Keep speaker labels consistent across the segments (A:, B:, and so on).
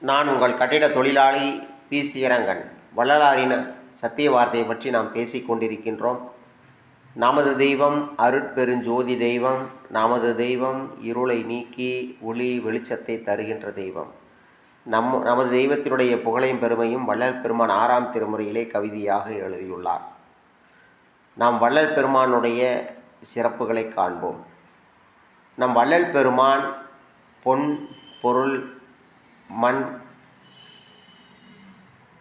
A: நான் உங்கள் கட்டிட தொழிலாளி பி. சீரங்கன் வள்ளலாரின் சத்திய வார்த்தையை பற்றி நாம் பேசிக் கொண்டிருக்கின்றோம். நமது தெய்வம் அருட்பெருஞ்சோதி தெய்வம். நமது தெய்வம் இருளை நீக்கி ஒளி வெளிச்சத்தை தருகின்ற தெய்வம். நம் நமது தெய்வத்தினுடைய புகழையும் பெருமையும் வள்ளல் பெருமான் ஆறாம் திருமுறையிலே கவிதையாக எழுதியுள்ளார். நாம் வள்ளல் பெருமானுடைய சிறப்புகளை காண்போம். நம் வள்ளல் பெருமான் பொன் பொருள் மண்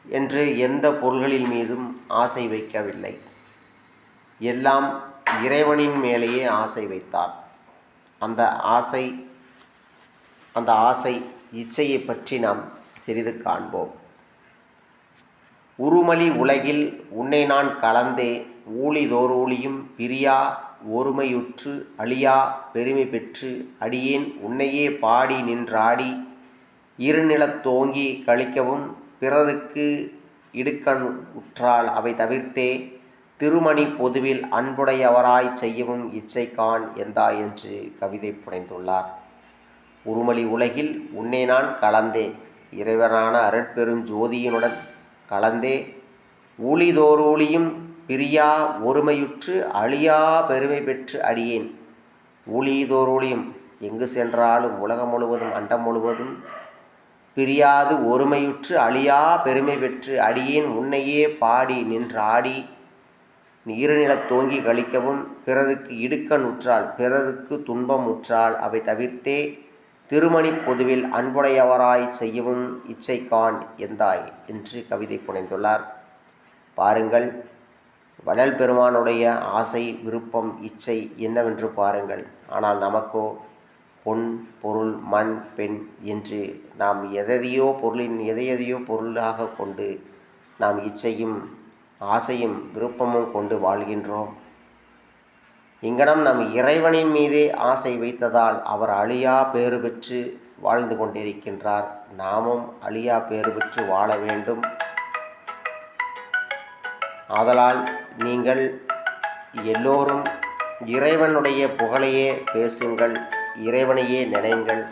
A: என்று எந்த பொருள்களின் மீதும் ஆசை வைக்கவில்லை. எல்லாம் இறைவனின் மேலேயே ஆசை வைத்தார். அந்த ஆசை அந்த ஆசை இச்சையை பற்றி நாம் சிறிது காண்போம். உருமலி உலகில் உன்னை நான் கலந்தே ஊழிதோறூழியும் பிரியா ஒருமையுற்று அழியா பெருமை பெற்று அடியேன் உன்னையே பாடி நின்றாடி இருநிலத் தோங்கி கழிக்கவும் பிறருக்கு இடுக்கண் உற்றால் அவை தவிர்த்தே திருமணி பொதுவில் அன்புடையவராய் செய்யவும் இச்சைக்கான் எந்தா என்று கவிதை புனைந்துள்ளார். உருமலி உலகில் உன்னை நான் கலந்தே இறைவனான அருட்பெரும் ஜோதியினுடன் கலந்தே ஊழிதோரூழியும் பிரியா ஒருமையுற்று அழியா பெருமை பெற்று அடியேன். ஊழிதோரூழியும் எங்கு சென்றாலும் உலகம் முழுவதும் அண்டம் முழுவதும் பிரியாது ஒருமையுற்று அழியா பெருமை பெற்று அடியேன் உன்னையே பாடி நின்றாடி. நீருநிலத் தோங்கி கழிக்கவும் பிறருக்கு இடுக்க உற்றால் பிறருக்கு துன்பம் உற்றால் அவை தவிர்த்தே திருமணி பொதுவில் அன்புடையவராய் செய்யவும் இச்சைக்கான் எந்தாய்? என்று கவிதை புனைந்துள்ளார். பாருங்கள் வள்ளல் பெருமானுடைய ஆசை விருப்பம் இச்சை என்னவென்று பாருங்கள். ஆனால் நமக்கோ பொன் பொருள் மண் பெண் என்று நாம் எதையோ பொருளின் எதையதையோ பொருளாக கொண்டு நாம் இச்சையும் ஆசையும் விருப்பமும் கொண்டு வாழ்கின்றோம். இங்கனம் நம் இறைவனின் மீதே ஆசை வைத்ததால் அவர் அழியா பேறு பெற்று வாழ்ந்து கொண்டிருக்கின்றார். நாமும் அழியா பேறு பெற்று வாழ வேண்டும். ஆதலால் நீங்கள் எல்லோரும் இறைவனுடைய புகழையே பேசுங்கள். இறைவனையே நினைங்கள்.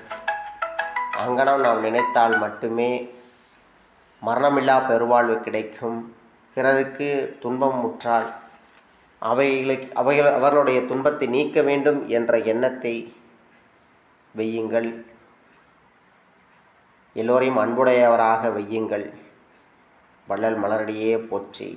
A: அங்கனம் நாம் நினைத்தால் மட்டுமே மரணமில்லா பெருவாழ்வு கிடைக்கும். பிறருக்கு துன்பம் முற்றால் அவைகளுக்கு அவைகள் அவர்களுடைய துன்பத்தை நீக்க வேண்டும் என்ற எண்ணத்தை வையுங்கள். எல்லோரையும் அன்புடையவராக வையுங்கள். வள்ளல் மலரடியே போற்றி.